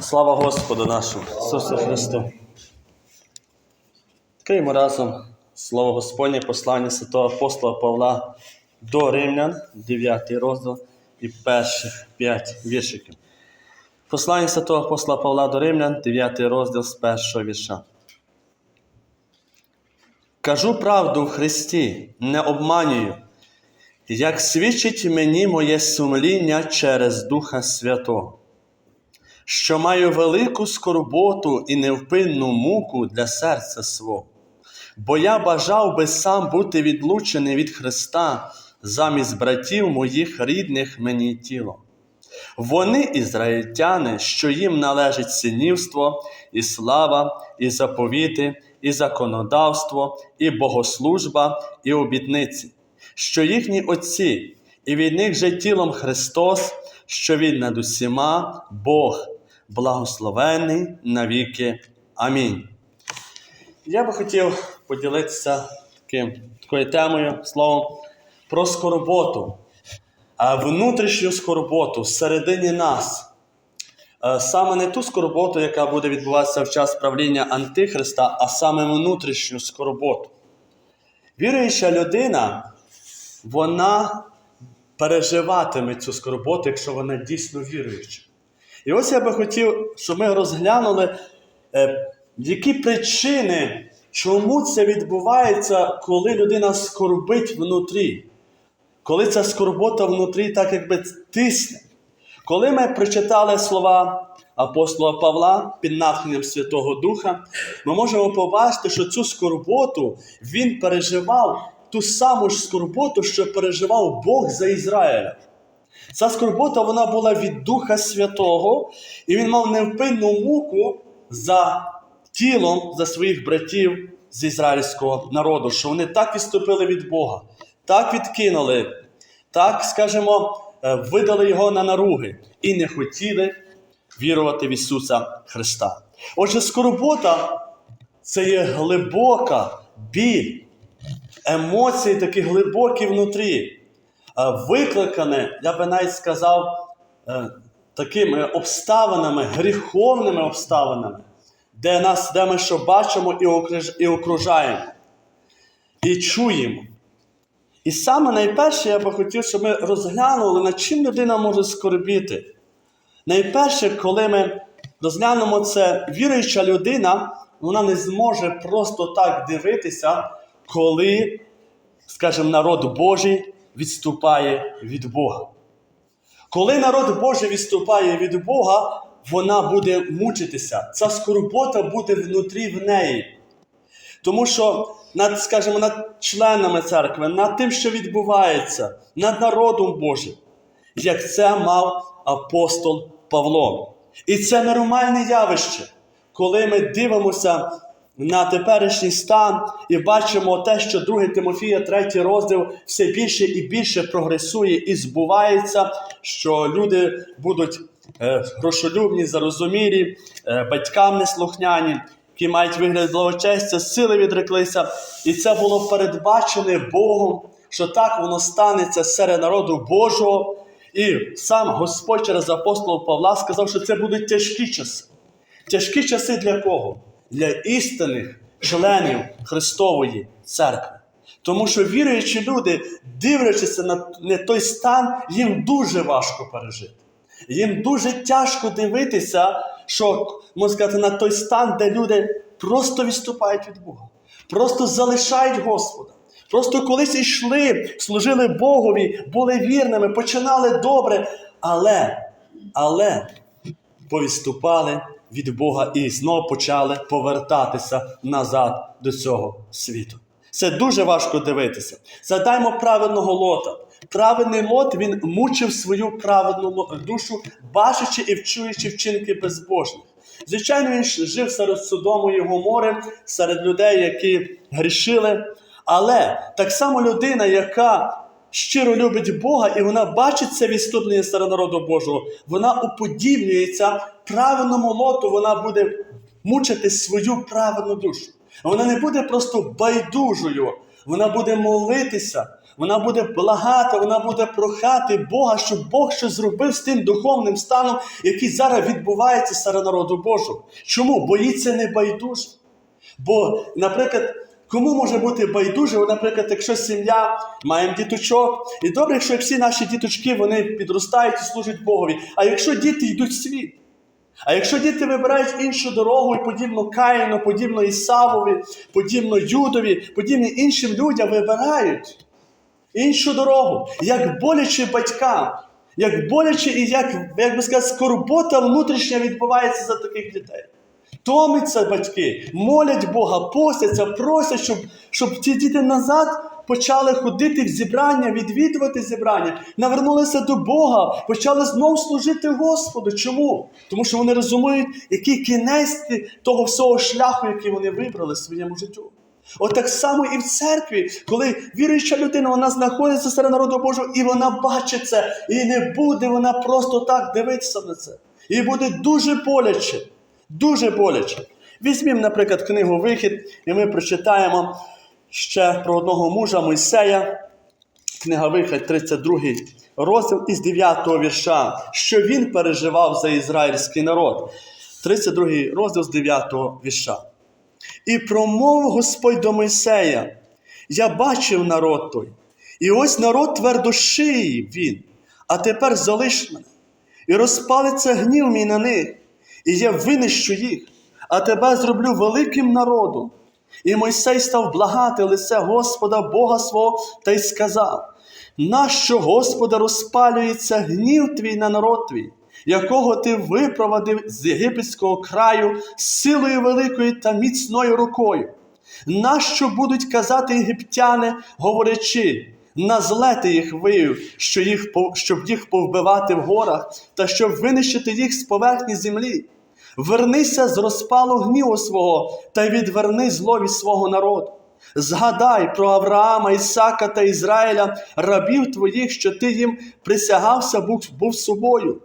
Слава Господу нашому, Ісусу Христу. Відкриємо разом Слово Господнє, послання святого апостола Павла до Римлян, 9 розділ і перших 5 віршиків. Послання святого апостола Павла до Римлян, 9 розділ з першого вірша. Кажу правду в Христі, не обманюю, як свідчить мені моє сумління через Духа Святого що маю велику скорботу і невпинну муку для серця свого. Бо я бажав би сам бути відлучений від Христа замість братів моїх рідних мені тілом. Вони ізраїльтяни, що їм належить синівство, і слава, і заповіти, і законодавство, і богослужба, і обітниці, що їхні отці, і від них же тілом Христос, що він над усіма Бог, благословений навіки. Амінь. Я би хотів поділитися таким, такою темою, словом, про скорботу, внутрішню скорботу всередині нас. Е, Саме не ту скорботу, яка буде відбуватися в час правління Антихриста, а саме внутрішню скорботу. Віруюча людина, вона переживатиме цю скорботу, якщо вона дійсно віруюча. І ось я би хотів, щоб ми розглянули, е, які причини, чому це відбувається, коли людина скорбить внутрі. Коли ця скорбота внутрі так якби тисне. Коли ми прочитали слова апостола Павла під натхненням Святого Духа, ми можемо побачити, що цю скорботу він переживав ту саму ж скорботу, що переживав Бог за Ізраїля. Ця скорбота вона була від Духа Святого, і він мав невпинну муку за тілом за своїх братів з ізраїльського народу, що вони так відступили від Бога, так відкинули, так, скажімо, е, видали його на наруги і не хотіли вірувати в Ісуса Христа. Отже, скорбота це є глибока біль, емоції такі глибокі внутрі. Е, викликане, я би навіть сказав, е, такими обставинами, гріховними обставинами, де нас, де ми що бачимо і окружаємо, і чуємо. І саме найперше я би хотів, щоб ми розглянули, над чим людина може скорбіти. Найперше, коли ми розглянемо це, віруюча людина, вона не зможе просто так дивитися, коли, скажімо, народ Божий відступає від Бога. Коли народ Божий відступає від Бога, вона буде мучитися. Ця скорбота буде внутрі в неї. Тому що над, скажімо, над членами церкви, над тим, що відбувається, над народом Божим, як це мав апостол Павло. І це нормальне явище, коли ми дивимося на теперішній стан і бачимо те, що 2 Тимофія, 3 розділ все більше і більше прогресує і збувається, що люди будуть е, грошолюбні, зарозумілі, е, батькам неслухняні, які мають вигляд благочестя, сили відреклися. І це було передбачене Богом, що так воно станеться серед народу Божого. І сам Господь через апостола Павла сказав, що це будуть тяжкі часи. Тяжкі часи для кого? Для істинних членів Христової церкви. Тому що віруючі люди, дивлячися на той стан, їм дуже важко пережити. Їм дуже тяжко дивитися, що можна сказати, на той стан, де люди просто відступають від Бога, просто залишають Господа. Просто колись йшли, служили Богові, були вірними, починали добре, але, але повідступали від Бога і знову почали повертатися назад до цього світу. Це дуже важко дивитися. Задаймо праведного лота. Праведний лот він мучив свою праведну душу, бачачи і вчуючи вчинки безбожних. Звичайно, він жив серед Содому і Гомори, серед людей, які грішили. Але так само людина, яка щиро любить Бога, і вона бачить це відступлення серед народу Божого, вона уподібнюється правильному лоту, вона буде мучити свою праведну душу. Вона не буде просто байдужою, вона буде молитися, вона буде благати, вона буде прохати Бога, щоб Бог щось зробив з тим духовним станом, який зараз відбувається серед народу Божого. Чому? Бо їй це не байдуже. Бо, наприклад, кому може бути байдуже, наприклад, якщо сім'я, маємо діточок, і добре, якщо всі наші діточки вони підростають і служать Богові. А якщо діти йдуть в світ, а якщо діти вибирають іншу дорогу, і подібно Каїну, подібно Ісавові, подібно Юдові, подібно іншим людям вибирають іншу дорогу, як боляче батькам, як боляче і як, як би сказати, скорбота внутрішня відбувається за таких дітей. Томиться батьки, молять Бога, постяться, просять, щоб, щоб ці діти назад почали ходити в зібрання, відвідувати зібрання, навернулися до Бога, почали знову служити Господу. Чому? Тому що вони розуміють, який кінець того всього шляху, який вони вибрали в своєму життю. От так само і в церкві, коли віруюча людина вона знаходиться серед народу Божого, і вона бачить це, і не буде вона просто так дивитися на це. І буде дуже боляче. Дуже боляче. Візьмімо, наприклад, книгу Вихід, і ми прочитаємо ще про одного мужа Мойсея, книга Вихід, 32 розділ із 9 вірша, що він переживав за ізраїльський народ. 32 розділ з 9 вірша. І промовив Господь до Мойсея: Я бачив народ той, і ось народ твердошиї він, а тепер залиш мене, і розпалиться гнів мій на них, і я винищу їх, а тебе зроблю великим народом. І Мойсей став благати лице Господа Бога свого та й сказав: Нащо, Господа, розпалюється гнів твій на народ твій, якого ти випровадив з єгипетського краю силою великою та міцною рукою? Нащо будуть казати єгиптяни, говорячи, на зле ти їх вивів, що їх, щоб їх повбивати в горах, та щоб винищити їх з поверхні землі? Вернися з розпалу гніву свого та відверни зло від свого народу. Згадай про Авраама, Ісака та Ізраїля, рабів твоїх, що ти їм присягався, був, був собою,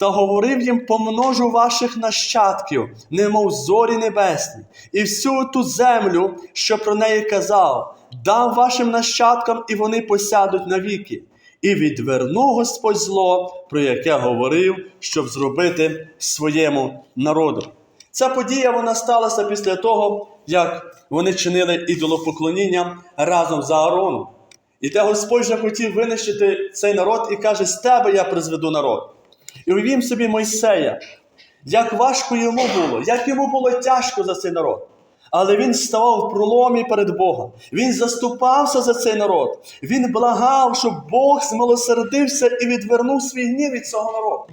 та говорив їм: помножу ваших нащадків, немов зорі небесні, і всю ту землю, що про неї казав, дам вашим нащадкам, і вони посядуть навіки. І відверну Господь зло, про яке говорив, щоб зробити своєму народу. Ця подія вона сталася після того, як вони чинили ідолопоклоніння разом з Аароном. І те Господь вже хотів винищити цей народ і каже: з тебе я призведу народ. І уявім собі Мойсея, як важко йому було, як йому було тяжко за цей народ. Але він ставав в проломі перед Богом. Він заступався за цей народ. Він благав, щоб Бог змилосердився і відвернув свій гнів від цього народу.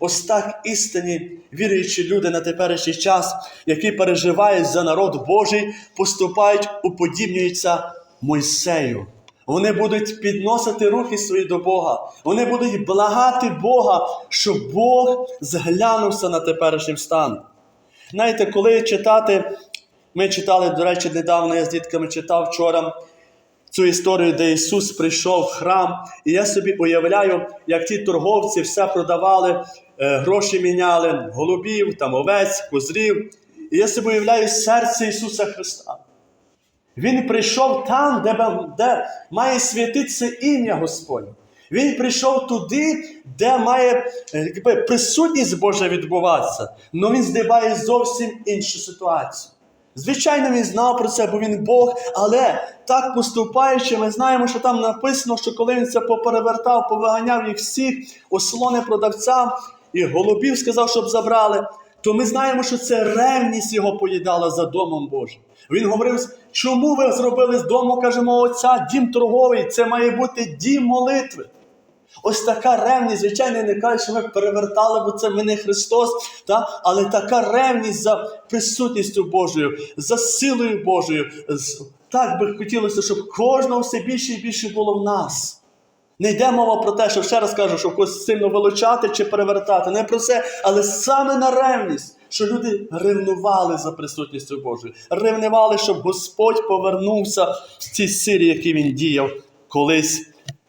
Ось так істинні віруючі люди на теперішній час, які переживають за народ Божий, поступають, уподібнюються Мойсею. Вони будуть підносити рухи свої до Бога. Вони будуть благати Бога, щоб Бог зглянувся на теперішнім станом. Знаєте, коли читати, ми читали, до речі, недавно я з дітками читав вчора цю історію, де Ісус прийшов в храм, і я собі уявляю, як ті торговці все продавали, е, гроші міняли, голубів, там овець, козрів. І я собі уявляю серце Ісуса Христа. Він прийшов там, де, де має святитися ім'я Господнє. Він прийшов туди, де має е, якби, присутність Божа відбуватися, але він здибає зовсім іншу ситуацію. Звичайно, він знав про це, бо він Бог, але так поступаючи, ми знаємо, що там написано, що коли він це поперевертав, повиганяв їх всіх, ослони продавцям і голубів сказав, щоб забрали, то ми знаємо, що це ревність його поїдала за домом Божим. Він говорив, чому ви зробили з дому, каже мого отця, дім торговий, це має бути дім молитви. Ось така ревність, звичайно, не кажуть, що ми перевертали, бо це ми Христос, та? але така ревність за присутністю Божою, за силою Божою. Так би хотілося, щоб кожного все більше і більше було в нас. Не йде мова про те, що ще раз кажу, що когось сильно вилучати чи перевертати. Не про це, але саме на ревність, що люди ревнували за присутністю Божою, ревнували, щоб Господь повернувся в ці силі, які він діяв колись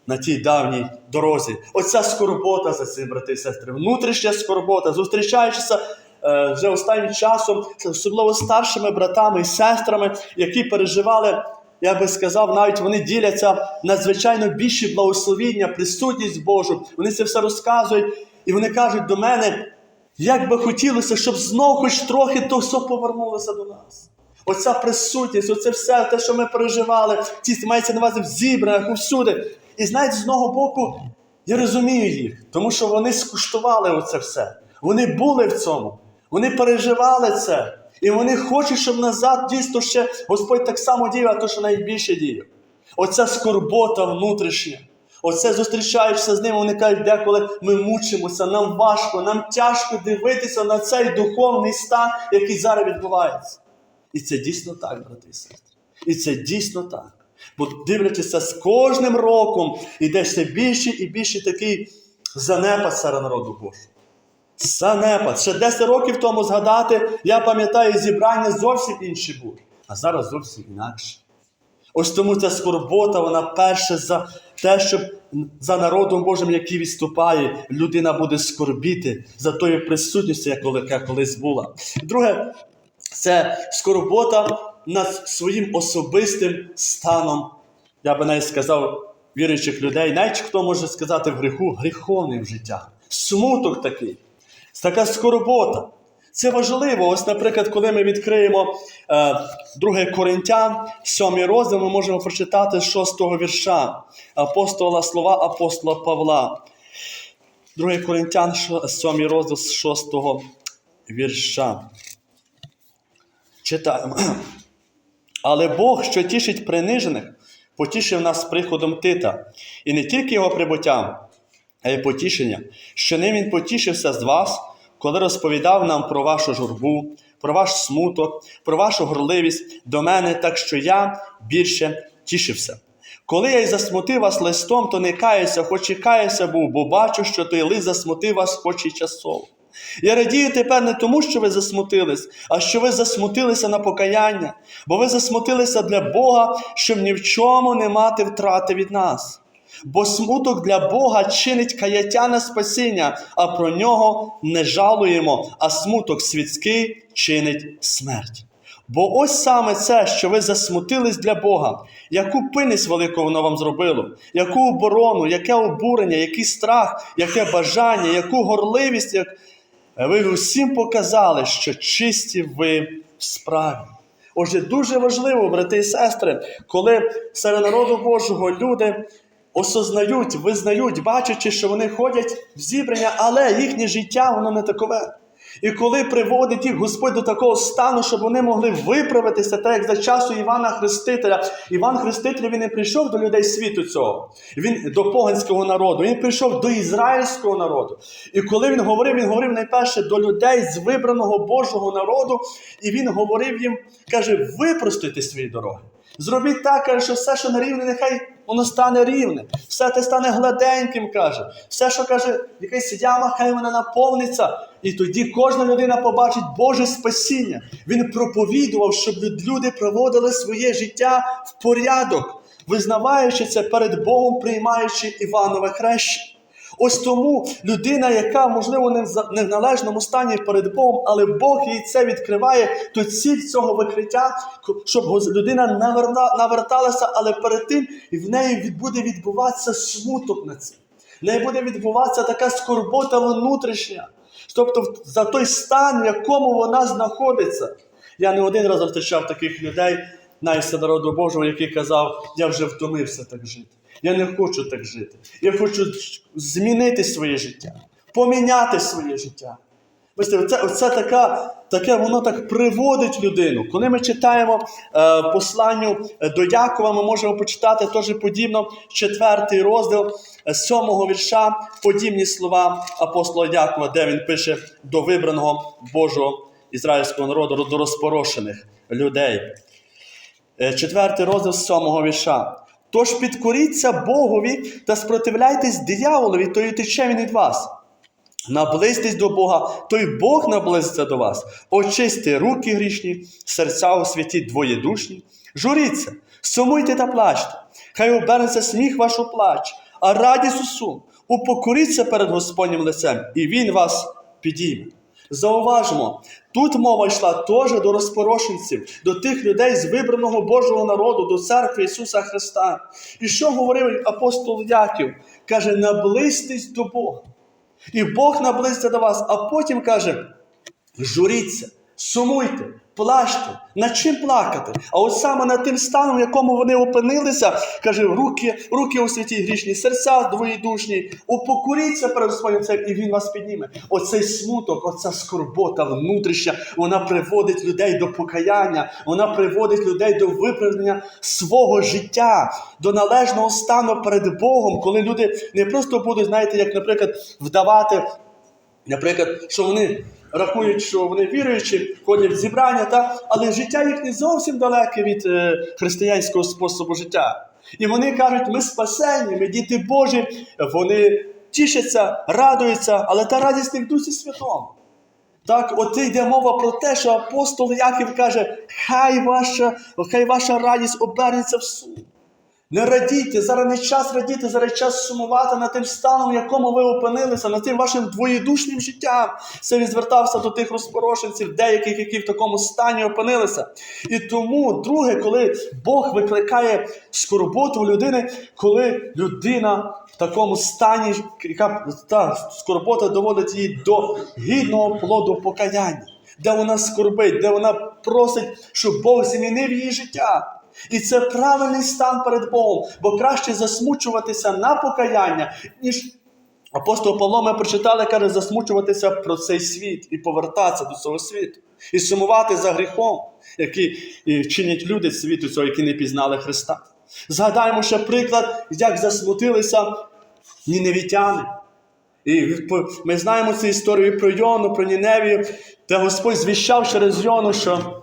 на тій давній дорозі. Оця скорбота за цим, брати і сестри, внутрішня скорбота, зустрічаючися е, вже останнім часом, особливо старшими братами і сестрами, які переживали я би сказав, навіть вони діляться надзвичайно більші благословіння, присутність Божу. Вони це все розказують, і вони кажуть до мене, як би хотілося, щоб знов хоч трохи то все повернулося до нас. Оця присутність, оце все, те, що ми переживали, ті мається на увазі в зібраннях, усюди. І знаєте, з одного боку, я розумію їх, тому що вони скуштували оце все. Вони були в цьому, вони переживали це. І вони хочуть, щоб назад дійсно ще Господь так само діяв, а то, що найбільше діяв. Оця скорбота внутрішня. Оце зустрічаєшся з ними, вони кажуть, деколи ми мучимося, нам важко, нам тяжко дивитися на цей духовний стан, який зараз відбувається. І це дійсно так, брати і сестри. І це дійсно так. Бо дивлячися, з кожним роком іде все більше і більше такий занепад серед народу Божого. Занепад. Ще 10 років тому згадати, я пам'ятаю, зібрання зовсім інші були, а зараз зовсім інакше. Ось тому ця скорбота, вона перше за те, щоб за народом Божим, який відступає, людина буде скорбіти за тою присутністю, яка колись була. Друге, це скорбота над своїм особистим станом, я би навіть сказав, віруючих людей, навіть хто може сказати в гріху, гріховним життя. Смуток такий, така скорбота. Це важливо. Ось, наприклад, коли ми відкриємо е, 2 Коринтян, 7 розділ, ми можемо прочитати з 6 вірша апостола слова апостола Павла. 2 Коринтян, 7 розділ з 6 вірша. Читаємо. Але Бог, що тішить принижених, потішив нас приходом Тита, і не тільки його прибуттям, потішення, що ним він потішився з вас, коли розповідав нам про вашу журбу, про ваш смуток, про вашу горливість до мене, так що я більше тішився. Коли я й засмутив вас листом, то не каюся, хоч і каюся був, бо бачу, що той лист засмутив вас, хоч і часово. Я радію тепер не тому, що ви засмутились, а що ви засмутилися на покаяння, бо ви засмутилися для Бога, щоб ні в чому не мати втрати від нас. Бо смуток для Бога чинить каяття на спасіння, а про нього не жалуємо, а смуток світський чинить смерть. Бо ось саме це, що ви засмутились для Бога, яку пильність велику воно вам зробило, яку оборону, яке обурення, який страх, яке бажання, яку горливість, як ви усім показали, що чисті ви в справі. Отже, дуже важливо, брати і сестри, коли серед народу Божого люди осознають, визнають, бачачи, що вони ходять в зібрання, але їхнє життя воно не такове. І коли приводить їх Господь до такого стану, щоб вони могли виправитися, так як за часу Івана Хрестителя, Іван Хреститель він не прийшов до людей світу цього, він до поганського народу, він прийшов до ізраїльського народу. І коли він говорив, він говорив найперше до людей з вибраного Божого народу, і він говорив їм, каже, випростуйте свої дороги. Зробіть так, каже, що все, що на рівне, нехай воно стане рівне, все те стане гладеньким, каже. Все, що каже, якась яма, хай вона наповниться. І тоді кожна людина побачить Боже спасіння. Він проповідував, щоб люди проводили своє життя в порядок, визнаваючи це перед Богом, приймаючи Іванове хрещення. Ось тому людина, яка, можливо, не в належному стані перед Богом, але Бог їй це відкриває, то ціль цього викриття, щоб людина наверталася, але перед тим в неї буде відбуватися смуток на це. В неї буде відбуватися така скорбота внутрішня. Тобто за той стан, в якому вона знаходиться. Я не один раз зустрічав таких людей, навіть народу Божого, який казав, я вже втомився так жити. Я не хочу так жити. Я хочу змінити своє життя, поміняти своє життя. Бачите, оце, оце така, таке воно так приводить людину. Коли ми читаємо е, посланню до Якова, ми можемо почитати теж подібно четвертий розділ е, сьомого вірша, подібні слова апостола Якова, де він пише до вибраного Божого ізраїльського народу, до розпорошених людей. Е, Четвертий розділ сьомого вірша. Тож підкоріться Богові та спротивляйтесь дияволові, то й тече він від вас. Наблизьтесь до Бога, то й Бог наблизиться до вас. Очисти руки грішні, серця у святі двоєдушні. Журіться, сумуйте та плачте. Хай обернеться сміх ваш у плач, а радість у сум. Упокоріться перед Господнім лицем, і Він вас підійме. Зауважмо, тут мова йшла теж до розпорошенців, до тих людей з вибраного Божого народу, до церкви Ісуса Христа. І що говорив апостол Яків? Каже, наблизьтесь до Бога. І Бог наблизиться до вас, а потім каже: журіться, сумуйте, плачте. Над чим плакати? А от саме над тим станом, в якому вони опинилися, каже, руки, руки у святій грішні, серця двоєдушні, упокоріться перед Господнім цим, і Він вас підніме. Оцей смуток, оця скорбота внутрішня, вона приводить людей до покаяння, вона приводить людей до виправдання свого життя, до належного стану перед Богом, коли люди не просто будуть, знаєте, як, наприклад, вдавати. Наприклад, що вони рахують, що вони віруючі, ходять в зібрання, та? але життя їх не зовсім далеке від е, християнського способу життя. І вони кажуть, ми спасені, ми діти Божі, вони тішаться, радуються, але та радість не в Дусі Святому. Так, от йде мова про те, що апостол Яків каже, хай ваша, хай ваша радість обернеться в суд. Не радійте, зараз не час радіти, зараз час сумувати над тим станом, в якому ви опинилися, над тим вашим двоєдушнім життям. Це він звертався до тих розпорошенців, деяких, які в такому стані опинилися. І тому, друге, коли Бог викликає скорботу в людини, коли людина в такому стані, яка та скорбота доводить її до гідного плоду покаяння, де вона скорбить, де вона просить, щоб Бог змінив її життя. І це правильний стан перед Богом, бо краще засмучуватися на покаяння, ніж апостол Павло ми прочитали, каже, засмучуватися про цей світ і повертатися до цього світу, і сумувати за гріхом, який чинять люди світу цього, які не пізнали Христа. Згадаємо ще приклад, як засмутилися ніневітяни. І ми знаємо цю історію про Йону, про Ніневію, де Господь звіщав через Йону, що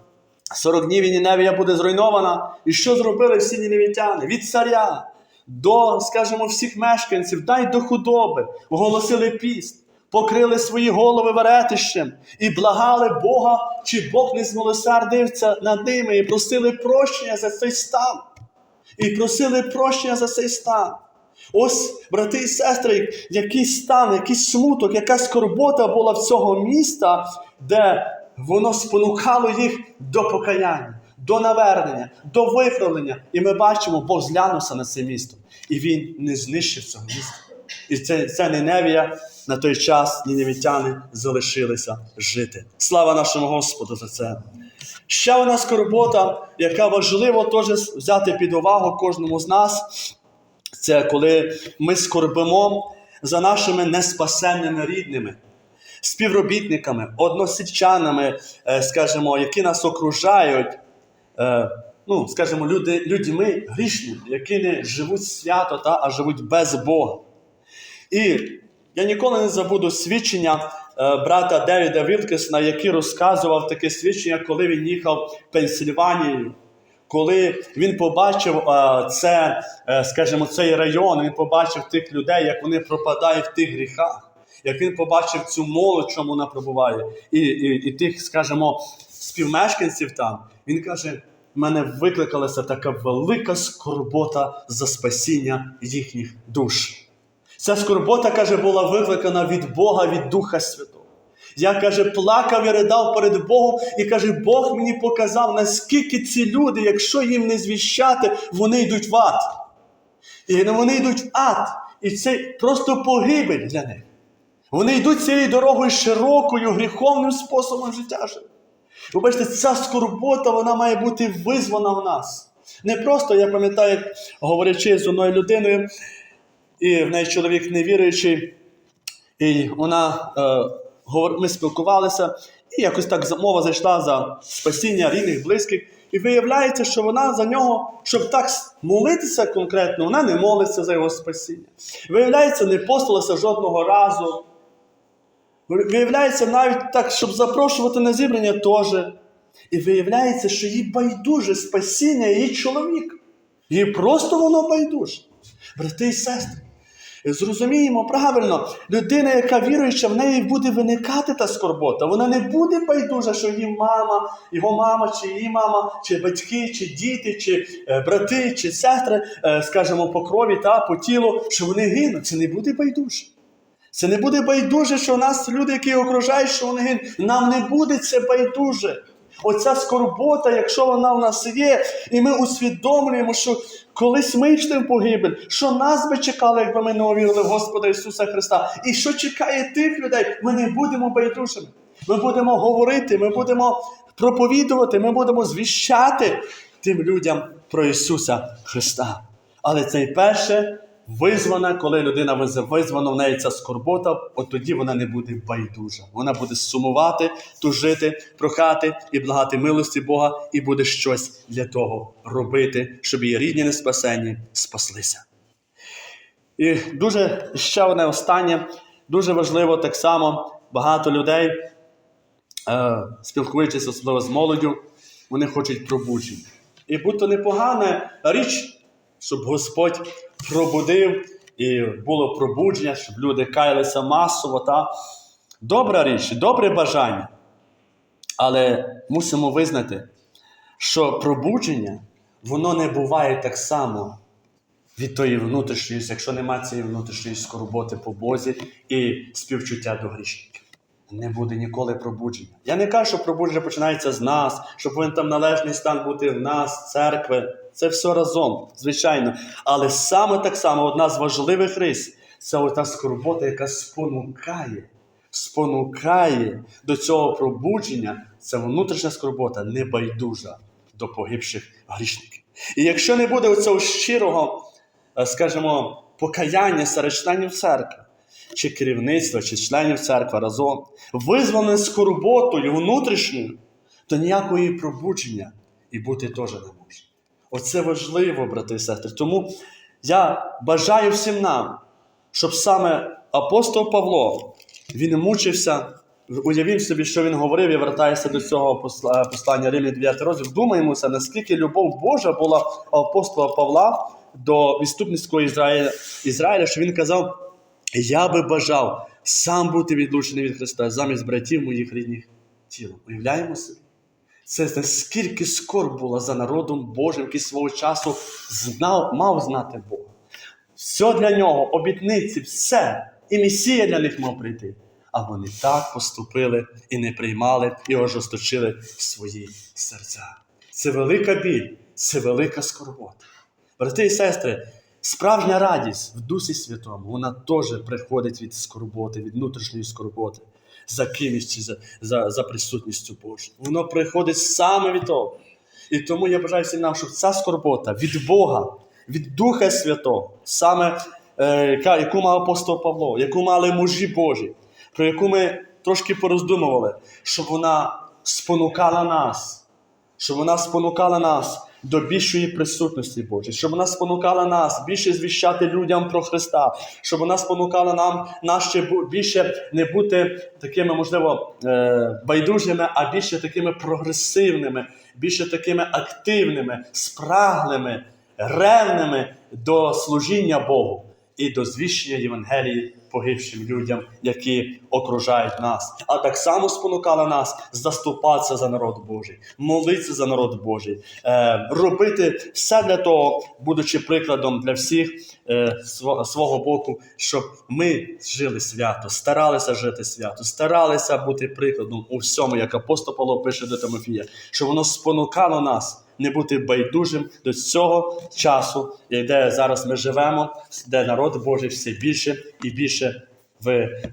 40 днів і Ніневія буде зруйнована. І що зробили всі ніневітяни? Від царя до, скажімо, всіх мешканців, дай до худоби, оголосили піст, покрили свої голови веретищем і благали Бога, чи Бог не змилосердився над ними, і просили прощення за цей стан. І просили прощення за цей стан. Ось, брати і сестри, який стан, який смуток, яка скорбота була в цього міста, де воно спонукало їх до покаяння, до навернення, до виправлення. І ми бачимо, Бог зглянувся на це місто, і він не знищив цього міста. І це, це Ніневія на той час ніневітяни залишилися жити. Слава нашому Господу за це. Ще одна скорбота, яка важливо теж взяти під увагу кожному з нас, це коли ми скорбимо за нашими неспасенними рідними, співробітниками, односельчанами, е, скажімо, які нас окружають, е, ну, скажімо, люди, людьми грішними, які не живуть свято, та, а живуть без Бога. І я ніколи не забуду свідчення е, брата Девіда Вілкесна, який розказував таке свідчення, коли він їхав в Пенсільванію. Коли він побачив це, скажімо, цей район, він побачив тих людей, як вони пропадають в тих гріхах, як він побачив цю молодь, чому вона пробуває, і, і, і тих, скажімо, співмешканців там, він каже: в мене викликалася така велика скорбота за спасіння їхніх душ. Ця скорбота, каже, була викликана від Бога, від Духа Святого. Я каже, плакав і ридав перед Богом, і каже, Бог мені показав, наскільки ці люди, якщо їм не звіщати, вони йдуть в ад. І вони йдуть в ад. І це просто погибель для них. Вони йдуть цією дорогою широкою, гріховним способом життя. Ви бачите, ця скорбота вона має бути визвана в нас. Не просто, я пам'ятаю, говорячи з одною людиною, і в неї чоловік невіруючий, і вона, е, ми спілкувалися, і якось так мова зайшла за спасіння рідних, близьких. І виявляється, що вона за нього, щоб так молитися конкретно, вона не молиться за його спасіння. Виявляється, не постилася жодного разу. Виявляється, навіть так, щоб запрошувати на зібрання теж. І виявляється, що їй байдуже спасіння її чоловік. Їй просто воно байдуже. Брати і сестри, зрозуміємо правильно, людина, яка віруюча, в неї буде виникати та скорбота. Вона не буде байдужа, що її мама, його мама, чи її мама, чи батьки, чи діти, чи е, брати, чи сестри, е, скажімо, по крові та по тілу, що вони гинуть. Це не буде байдуже. Це не буде байдуже, що у нас люди, які окружають, що вони. Нам не буде це байдуже. Оця скорбота, якщо вона в нас є, і ми усвідомлюємо, що колись ми йшли в погибель, що нас би чекало, якби ми не увірили в Господа Ісуса Христа. І що чекає тих людей, ми не будемо байдужими. Ми будемо говорити, ми будемо проповідувати, ми будемо звіщати тим людям про Ісуса Христа. Але це перше визвана, коли людина виз- визвана в неї ця скорбота, от тоді вона не буде байдужа. Вона буде сумувати, тужити, прохати і благати милості Бога, і буде щось для того робити, щоб її рідні не спасені спаслися. І дуже ще одне останнє, дуже важливо так само багато людей, е, спілкуючись особливо з молоддю, вони хочуть пробудження. І будь-то непогана річ, щоб Господь пробудив і було пробудження, щоб люди каялися масово. Та? Добра річ, добре бажання. Але мусимо визнати, що пробудження, воно не буває так само від тої внутрішньої, якщо немає цієї внутрішньої скорботи по Бозі і співчуття до грішників. Не буде ніколи пробудження. Я не кажу, що пробудження починається з нас, що повинен там належний стан бути в нас, церкви. Це все разом, звичайно. Але саме так само одна з важливих рис це ота скорбота, яка спонукає, спонукає до цього пробудження. Це внутрішня скорбота, небайдужа до погибших грішників. І якщо не буде оцього щирого, е, скажімо, покаяння серед членів церкви, чи керівництва, чи членів церкви разом, визване скорботою внутрішньою, то ніякої пробудження і бути теж не може. Оце важливо, брати і сестри. Тому я бажаю всім нам, щоб саме апостол Павло він мучився. Уявіть собі, що він говорив, я вертаюся до цього послання Римі 9 розділ. Думаємося, наскільки любов Божа була апостола Павла до відступницького Ізраїля, Ізраїля, що він казав: Я би бажав сам бути відлучений від Христа замість братів моїх рідних тіл. Уявляємо собі? Це наскільки скорб була за народом Божим, який свого часу знав, мав знати Бога. Все для нього, обітниці, все. І Месія для них мав прийти. А вони так поступили і не приймали, і ожесточили свої серця. Це велика біль, це велика скорбота. Брати і сестри, справжня радість в Дусі Святому, вона теж приходить від скорботи, від внутрішньої скорботи за кимось за, за, за присутністю Божою. Воно приходить саме від того. І тому я бажаю всім нам, щоб ця скорбота від Бога, від Духа Святого, саме е, яку мав апостол Павло, яку мали мужі Божі, про яку ми трошки пороздумували, щоб вона спонукала нас, щоб вона спонукала нас до більшої присутності Божої, щоб вона спонукала нас більше звіщати людям про Христа, щоб вона спонукала нам нас ще більше не бути такими, можливо, е, байдужими, а більше такими прогресивними, більше такими активними, спраглими, ревними до служіння Богу і до звіщення Євангелії погибшим людям, які окружають нас. А так само спонукала нас заступатися за народ Божий, молитися за народ Божий, е, робити все для того, будучи прикладом для всіх е, свого боку, щоб ми жили свято, старалися жити свято, старалися бути прикладом у всьому, як апостол Павло пише до Тимофія, щоб воно спонукало нас не бути байдужим до цього часу, де зараз ми живемо, де народ Божий все більше і більше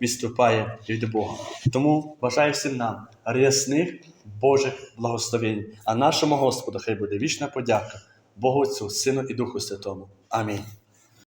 виступає від Бога. Тому бажаю всім нам рясних Божих благословень. А нашому Господу хай буде вічна подяка Богу Отцю, Сину і Духу Святому. Амінь.